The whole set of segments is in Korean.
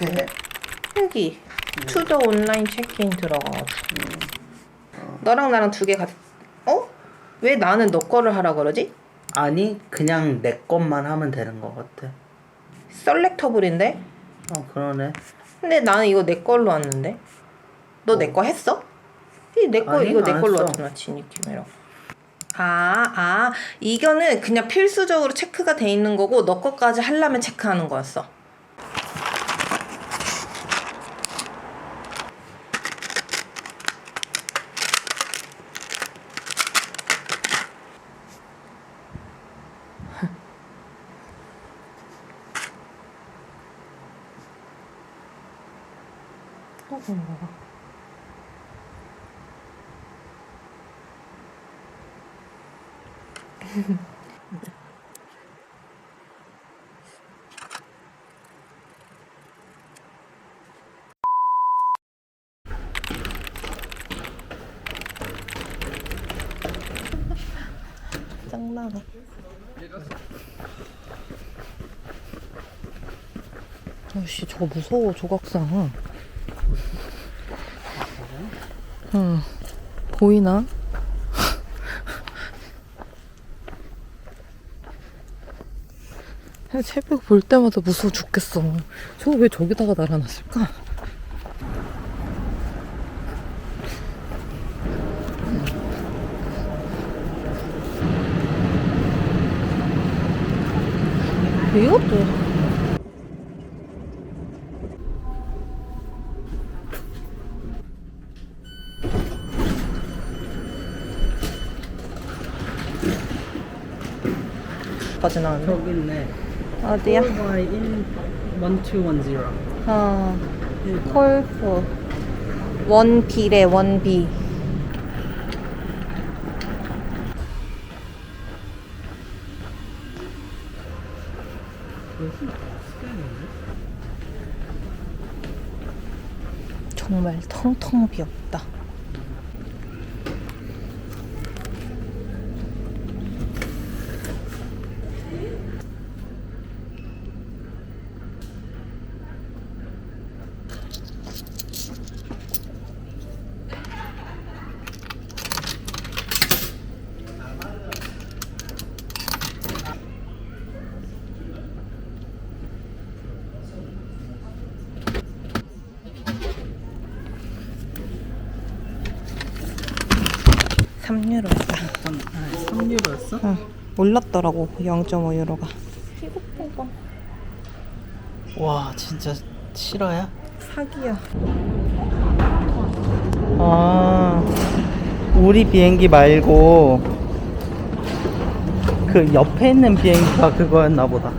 어떻게 해? 여기 투더 온라인 체크인 들어가가지고 너랑 나랑 두 개 같... 어? 왜 나는 너 거를 하라 그러지? 아니 그냥 내 것만 하면 되는 것 같아. 셀렉터블인데? 어 그러네. 근데 나는 이거 내 걸로 왔는데 너 내 거 했어? 내거 아니, 이거 내 안 걸로 했어. 왔잖아 지니키메라 아, 아, 이거는 그냥 필수적으로 체크가 돼 있는 거고 너 거까지 하려면 체크하는 거였어. 어, 뭔가. 짱나네. 아씨 저거 무서워 조각상. 응 보이나? 새벽 볼 때마다 무서워 죽겠어. 저거 왜 저기다가 날아놨을까? 이것도 까지 나왔네. 저기 있네. 어디야? by in 1210. 어, 콜프 원비래 원비. 정말 텅텅 비었다. 삼유로다 3유로였어? 응, 올랐더라고 0.5유로가. 이거 봐봐. 와 진짜 실화야? 사기야. 아 우리 비행기 말고 그 옆에 있는 비행기가 그거였나 보다.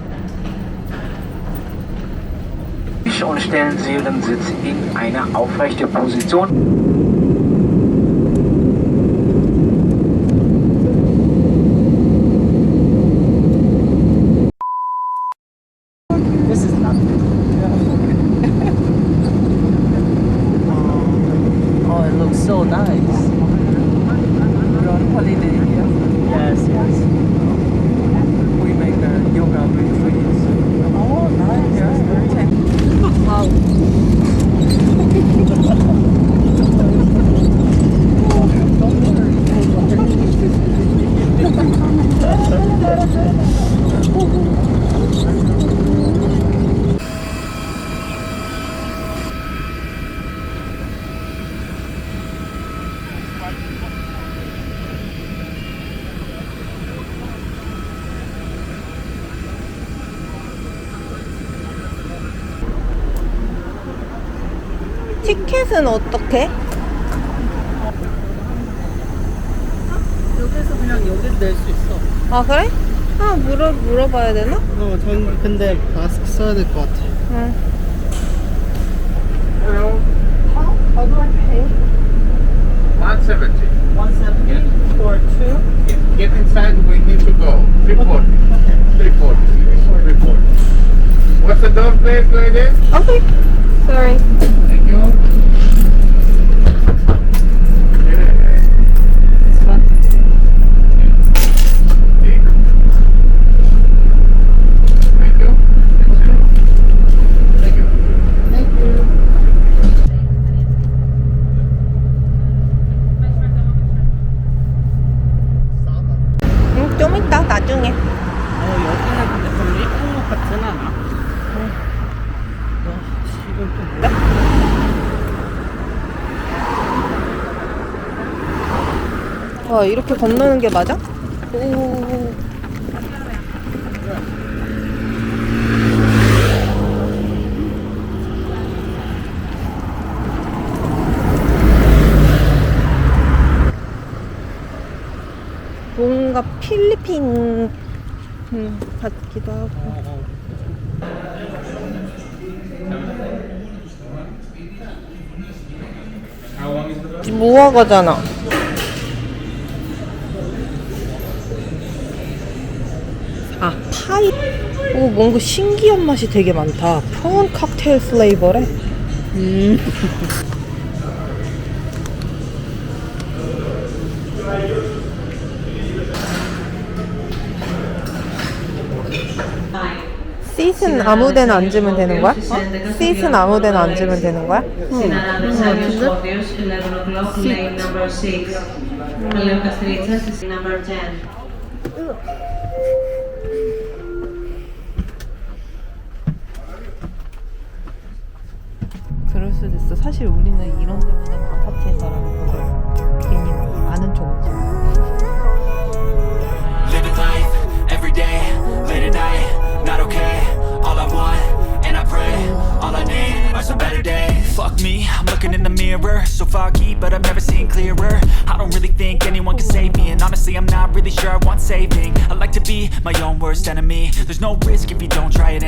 und stellen Sie Ihren Sitz in eine aufrechte Position. 티켓은 어떻게? 여기서 그냥 여기서 낼 수 있어. 아 그래? 아 물어 물어봐야 되나? 어, 전 근데 마스크 써야 될 것 같아. 응. How do I pay? 170. 170 for two. Get inside we need to go. 340. 340. 340. What's the door please, lady? Okay. Sorry. Thank you. Thank you. Thank you. 와 이렇게 건너는 게 맞아? 오. 뭔가 필리핀 음, 같기도 하고. 무화과잖아. 아 오 뭔가 신기한 맛이 되게 많다. 프론 칵테일 플레이버래. 시즌 아무데나 앉으면 되는 거야? 시즌 아무데나 앉으면 되는 거야? Sin adversarios 수도 있어. 사실 우리는 이런 데보다는 아파트에 살아는 걸 괜히 아는 척하지. Living life every day, late at night, not okay. All I want, and I pray, all I need are some better days. Fuck me, I'm looking in the mirror, so foggy, but I've never seen clearer. I don't really think anyone can save me, and honestly, I'm not really sure I want saving. I like to be my own worst enemy. There's no risk if you don't try at anything,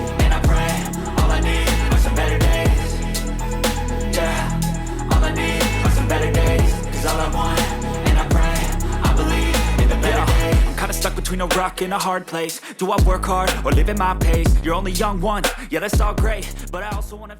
a rock in a hard place. Do I work hard or live at my pace? You're only young once, yeah, that's all great. But I also wanna.